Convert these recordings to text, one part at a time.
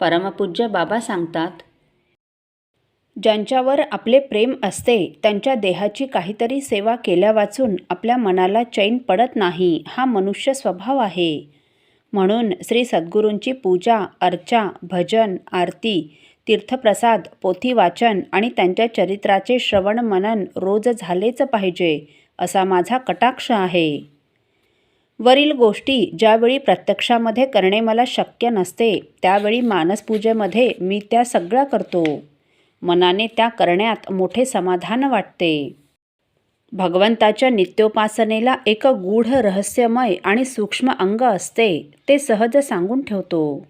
परमपूज्य बाबा सांगतात ज्यांच्यावर आपले प्रेम असते त्यांच्या देहाची काहीतरी सेवा केल्या वाचून आपल्या मनाला चैन पडत नाही हा मनुष्य स्वभाव आहे. म्हणून श्री सद्गुरूंची पूजा अर्चा भजन आरती तीर्थप्रसाद पोथी वाचन आणि त्यांच्या चरित्राचे श्रवण मनन रोज झालेच पाहिजे असा माझा कटाक्ष आहे. वरील गोष्टी ज्यावेळी प्रत्यक्षामध्ये करणे मला शक्य नसते त्यावेळी मानसपूजेमध्ये मी त्या सगळ्या करतो. मनाने त्या करण्यात मोठे समाधान वाटते. भगवंताच्या नित्योपासनेला एक गूढ रहस्यमय आणि सूक्ष्म अंग असते ते सहज सांगून ठेवतो.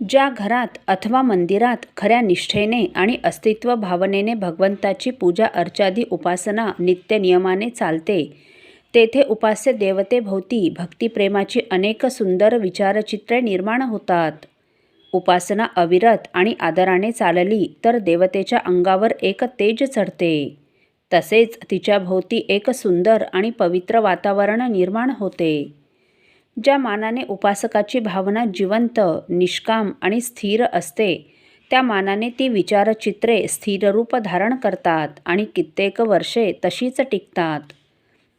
ज्या घरात अथवा मंदिरात खऱ्या निष्ठेने आणि अस्तित्व भावनेने भगवंताची पूजा अर्चादी उपासना नित्यनियमाने चालते तेथे उपास्य देवतेभोवती भक्तिप्रेमाची अनेक सुंदर विचारचित्रे निर्माण होतात. उपासना अविरत आणि आदराने चालली तर देवतेच्या अंगावर एक तेज चढते. तसेच तिच्या भोवती एक सुंदर आणि पवित्र वातावरण निर्माण होते. ज्या मानाने उपासकाची भावना जिवंत निष्काम आणि स्थिर असते त्या मानाने ती विचारचित्रे स्थिररूप धारण करतात आणि कित्येक वर्षे तशीच टिकतात.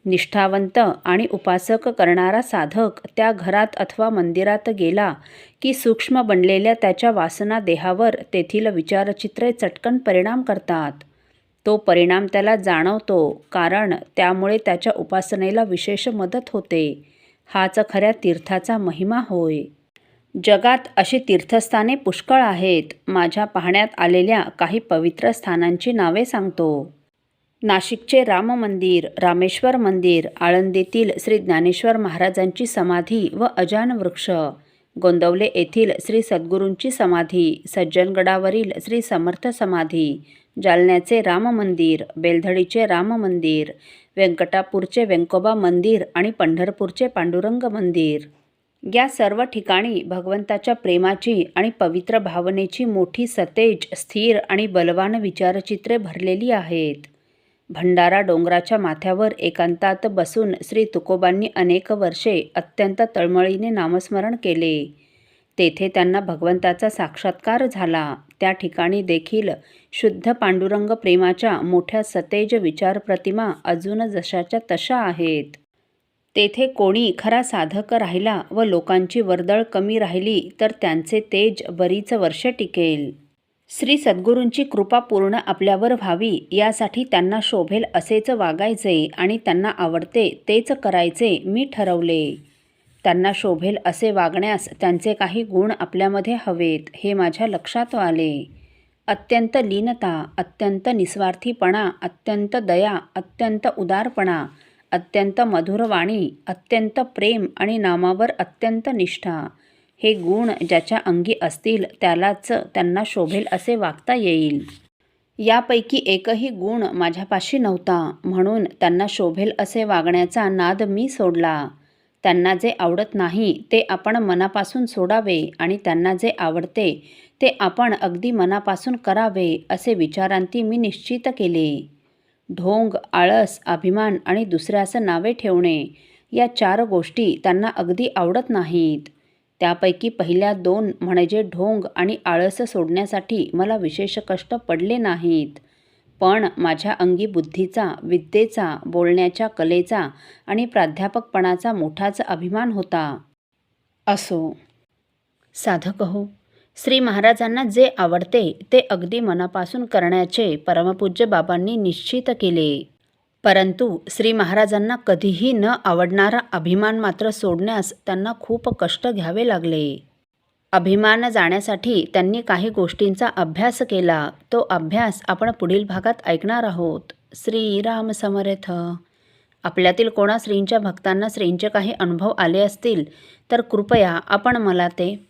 निष्ठावंत आणि उपासक करणारा साधक त्या घरात अथवा मंदिरात गेला की सूक्ष्म बनलेल्या त्याच्या वासना देहावर तेथील विचारचित्रे चटकन परिणाम करतात. तो परिणाम त्याला जाणवतो कारण त्यामुळे त्याच्या उपासनेला विशेष मदत होते. हाच खऱ्या तीर्थाचा महिमा होय. जगात अशी तीर्थस्थाने पुष्कळ आहेत. माझ्या पाहण्यात आलेल्या काही पवित्र स्थानांची नावे सांगतो. नाशिकचे राम मंदिर रामेश्वर मंदिर आळंदीतील श्री ज्ञानेश्वर महाराजांची समाधी व अजान वृक्ष. गोंदवले येथील श्री सद्गुरूंची समाधी सज्जनगडावरील श्री समर्थ समाधी जालन्याचे राम मंदिर बेलधडीचे राम मंदिर व्यंकटापूरचे व्यंकोबा मंदिर आणि पंढरपूरचे पांडुरंग मंदिर. या सर्व ठिकाणी भगवंताच्या प्रेमाची आणि पवित्र भावनेची मोठी सतेज स्थिर आणि बलवान विचारचित्रे भरलेली आहेत. भंडारा डोंगराच्या माथ्यावर एकांतात बसून श्री तुकोबांनी अनेक वर्षे अत्यंत तळमळीने नामस्मरण केले. तेथे त्यांना भगवंताचा साक्षात्कार झाला. त्या ठिकाणी देखील शुद्ध पांडुरंग प्रेमाच्या मोठ्या सतेज विचारप्रतिमा अजून जशाच्या तशा आहेत. तेथे कोणी खरा साधक राहिला व लोकांची वर्दळ कमी राहिली तर त्यांचे तेज बरीच वर्ष टिकेल. श्री सद्गुरूंची कृपा पूर्ण आपल्यावर व्हावी यासाठी त्यांना शोभेल असेच वागायचे आणि त्यांना आवडते तेच करायचे मी ठरवले. त्यांना शोभेल असे वागण्यास त्यांचे काही गुण आपल्यामध्ये हवेत हे माझ्या लक्षात आले. अत्यंत लीनता अत्यंत निस्वार्थीपणा अत्यंत दया अत्यंत उदारपणा अत्यंत मधुरवाणी अत्यंत प्रेम आणि नामावर अत्यंत निष्ठा हे गुण ज्याच्या अंगी असतील त्यालाच त्यांना शोभेल असे वागता येईल. यापैकी एकही गुण माझ्यापाशी नव्हता म्हणून त्यांना शोभेल असे वागण्याचा नाद मी सोडला. त्यांना जे आवडत नाही ते आपण मनापासून सोडावे आणि त्यांना जे आवडते ते आपण अगदी मनापासून करावे असे विचारांती मी निश्चित केले. ढोंग आळस अभिमान आणि दुसऱ्यास नावे ठेवणे या चार गोष्टी त्यांना अगदी आवडत नाहीत. त्यापैकी पहिल्या दोन म्हणजे ढोंग आणि आळस सोडण्यासाठी मला विशेष कष्ट पडले नाहीत. पण माझ्या अंगी बुद्धीचा विद्येचा बोलण्याच्या कलेचा आणि प्राध्यापकपणाचा मोठाच अभिमान होता. असो. साधक हो श्री महाराजांना जे आवडते ते अगदी मनापासून करण्याचे परमपूज्य बाबांनी निश्चित केले. परंतु श्री महाराजांना कधीही न आवडणारा अभिमान मात्र सोडण्यास त्यांना खूप कष्ट घ्यावे लागले. अभिमान जाण्यासाठी त्यांनी काही गोष्टींचा अभ्यास केला. तो अभ्यास आपण पुढील भागात ऐकणार आहोत. श्रीराम समर्थ. आपल्यातील कोणा श्रींच्या भक्तांना श्रींचे काही अनुभव आले असतील तर कृपया आपण मला ते